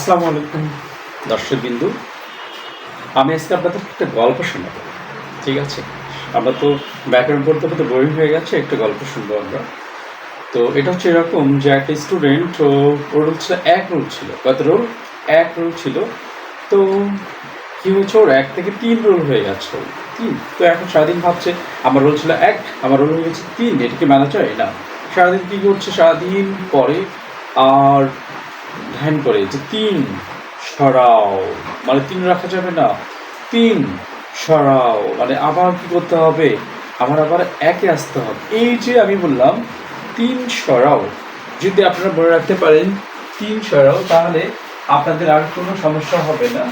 আসসালামু আলাইকুম। দর্শক বিন্দু আমি আজকে আপনাদের একটা গল্প শোনাবো। ঠিক আছে? আমরা তো ব্যাকরণ পড়তে পড়তে বোরিং হয়ে গেছে, একটা গল্প শুনব আমরা। তো এটা হচ্ছে এরকম যে একটা স্টুডেন্ট ও, ওর হচ্ছে এক রোল ছিল। কত রোল? এক রোল ছিল। তো কি হচ্ছে ওর এক থেকে তিন রোল হয়ে গেছে। তিন? তো এখন সারাদিন ভাবছে, আমার রোল ছিল এক, আমার রোল হয়ে গেছে তিন, এটা কি মানা যায়? না। সারাদিন কী করছে? সারাদিন পরে আর ধ্যান করে যে তিন সরাও। মানে তিন রাখা যাবে না, তিন সরাও। মানে আবার কি করতে হবে? আমার আবার একে আসতে হবে। এই যে আমি বললাম, তিন সরাও। যদি আপনারা মনে রাখতে পারেন, তিন সরাও, তাহলে আপনাদের আর কোনো সমস্যা হবে না।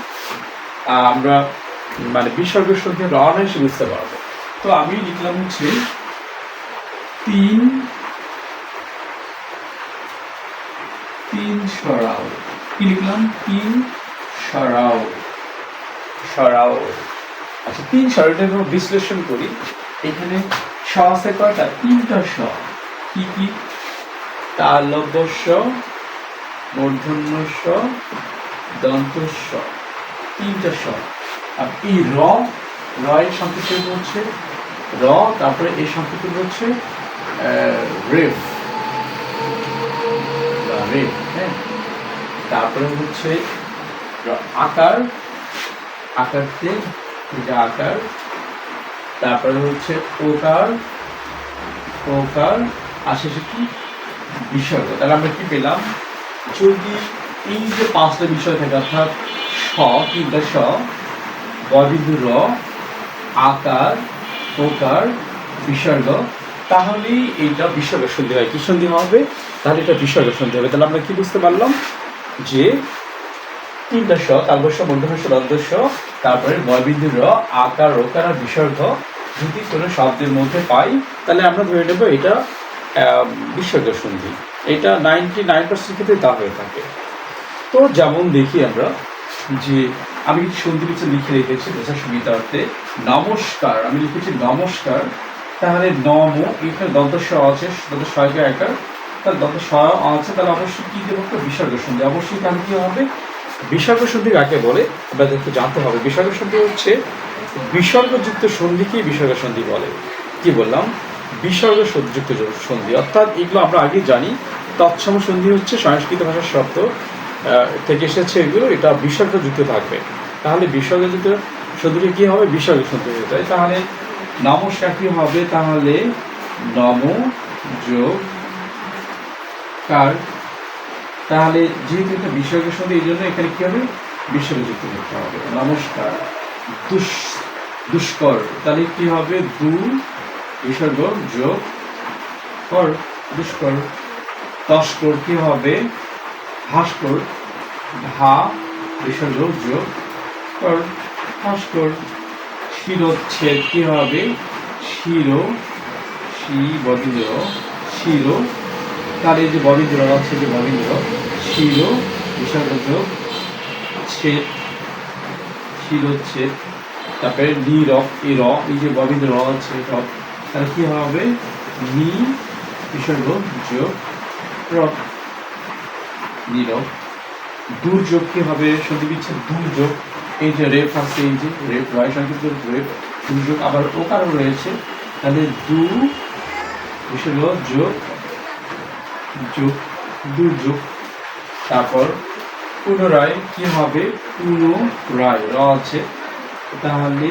আমরা মানে বিসর্গের সঙ্গে অনায়াসে বুঝতে পারব। তো আমি লিখলাম হচ্ছে, তিন তিন সরাও। কি লিখলাম? তিন সরাও। সরাও। আচ্ছা তিন সরাটা আমরা বিশ্লেষণ করি। এখানে স আছে কয়টা? তিনটা স। কি কি? তালব্য স, মূর্ধন্য স, দন্ত স। তিনটা স। আর এই র রয়ের সংকেত হচ্ছে, র, তারপরে এই সংকেত হচ্ছে রেফ। রে হ্যাঁ। তারপরে হচ্ছে আকার আকারতে এটা আকার। তারপরে হচ্ছে ওকার ওকার আর শেষে কি বিসর্গ তাহলে আমরা কি পেলাম? যদি এই যে পাঁচটা বিষয় থাকে অর্থাৎ স তিনটা স ববিন্দু র আকার ওকার বিসর্গ তাহলেই এইটা বিসর্গ সন্ধি হয়। কি সন্ধি হবে? তাহলে এটা বিসর্গ সন্ধি হবে। তাহলে আমরা কি বুঝতে পারলাম? যে তিনটা স কাব্যস্ব মধ্যস্ব দন্তস্ব তারপরে বয়বিন্দু র, আকার ওকার বিসর্গ যদি কোনো শব্দের মধ্যে পাই। তাহলে আমরা ধরে নেব এটা বিসর্গ সন্ধি। এটা নাইনটি নাইন পার্সেন্ট ক্ষেত্রে তা হয়ে থাকে। তো যেমন দেখি আমরা যে আমি সন্ধি কিছু লিখে রেখেছি বোঝার সুবিধার্থে নমস্কার, আমি লিখেছি নমস্কার, তাহলে নম, এখানে দন্ত আছে দন্ত ছয়কে একার তাহলে স আছে, তাহলে অবশ্যই কি দেবো একটা বিসর্গ সন্ধি? অবশ্যই তাহলে কি হবে? বিসর্গ সন্ধি কাকে বলে? আপনাদের একটু জানতে হবে। বিসর্গ সন্ধি হচ্ছে বিসর্গযুক্ত সন্ধিকেই বিসর্গ সন্ধি বলে। কি বললাম? বিসর্গ যুক্ত সন্ধি। অর্থাৎ এগুলো আমরা আগেই জানি। তৎসম সন্ধি হচ্ছে সংস্কৃত ভাষার শব্দ থেকে এসেছে এগুলো, এটা বিসর্গযুক্ত থাকবে। তাহলে বিসর্গযুক্ত সন্ধিকে কি হবে? বিসর্গ সন্ধি হয়ে তাহলে নমস্কার কি হবে? তাহলে নম যোগ কার? তাহলে যেহেতু এটা বিসর্গের সন্ধি এই জন্য এখানে কি হবে? বিসর্গযুক্ত করতে হবে। নমস্কার। দুষ দুষ্কর। তাহলে কি হবে? দু বিসর্গ যোগ কর। দুষ্কর। তস্কর কি হবে? ভাস্কর। ভা বিসর্গ যোগ কর। ভাস্কর। শিরোচ্ছেদ কি হবে? শিরো শি বদিন্দ্র শিরো তার এই যে ববিন্দ্র আছে, যে ববিন্দ্র শিরো বিসর্গ যোগ ছেদ শিরোচ্ছেদ তারপরে নি র এই র, এই যে ববিন্দ্র র আছে, র। তাহলে কি হবে? নি বিসর্গ যোগ র। নীরব দুর্যোগ কি হবে? সন্ধি বিচ্ছেদ দুর্যোগ। এই যে রেপ আছে, এই যে রেপ, রয় সংকেত রেপ, দুর্যোগ আবার ওকারও রয়েছে। তাহলে দু বিসর্গ যোগ যোগ দুর্যোগ। তারপর পুনরায় কি হবে? পুনরায় র আছে। তাহলে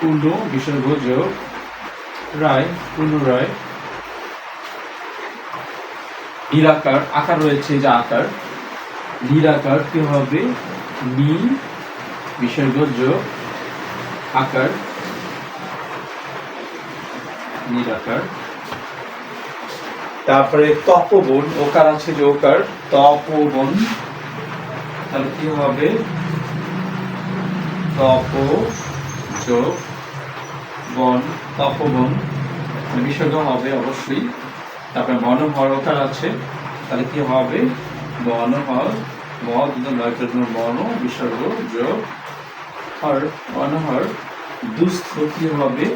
পূর্ণ বিসর্গ যোগ রায় পুনরায় নিরাকার আকার রয়েছে যে আকার। নিরাকার কি হবে? নি বিসর্গ যোগ আকার। নিরাকার তারপরে তপবন ওকার আছে যে ওকার তপবন। তাহলে কি হবে? তপ যোগ বন তপবন। মানে বিসর্গ হবে অবশ্যই। তারপরে বনহর ওকার আছে? তাহলে কি হবে? বনহর জন্য বন বিসর্গ যোগ হর বনহর দুস্থ কি হবে?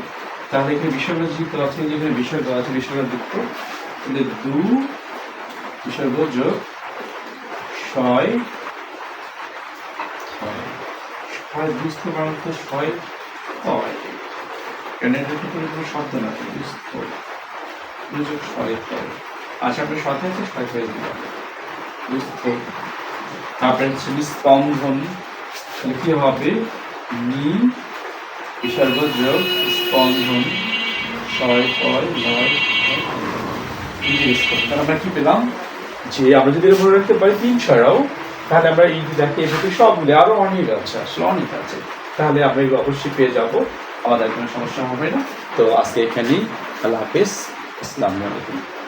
তাহলে এখানে বিসর্গ যুক্ত আছে যেখানে বিসর্গ আছে বিসর্গ যুক্ত। তাহলে দু বিসর্গ যোগ ছয় ছয়। বুঝতে পারেন তো ছয় হয়। কেন এটা তো কোনো শব্দ না তো বুঝতে যোগ ছয় আচ্ছা আপনার সাথে আছে ছয় হয়ে যাবে। বুঝতে তারপরে হচ্ছে কি হবে? নি বিসর্গ যোগ স্পন্দন ছয় ছয় তাহলে আমরা কি পেলাম? যে আমরা যদি মনে রাখতে পারি তিন ছয়রাও তাহলে আমরা এই দেখে এটাতে সব মিলে আরও অনেক আছে, আসলে অনেক আছে। তাহলে আমরা এগুলো অবশ্যই পেয়ে যাব। আমাদের কোনো সমস্যা হবে না। তো আজকে এখানেই, আল্লাহ হাফিজ। আসসালামু আলাইকুম।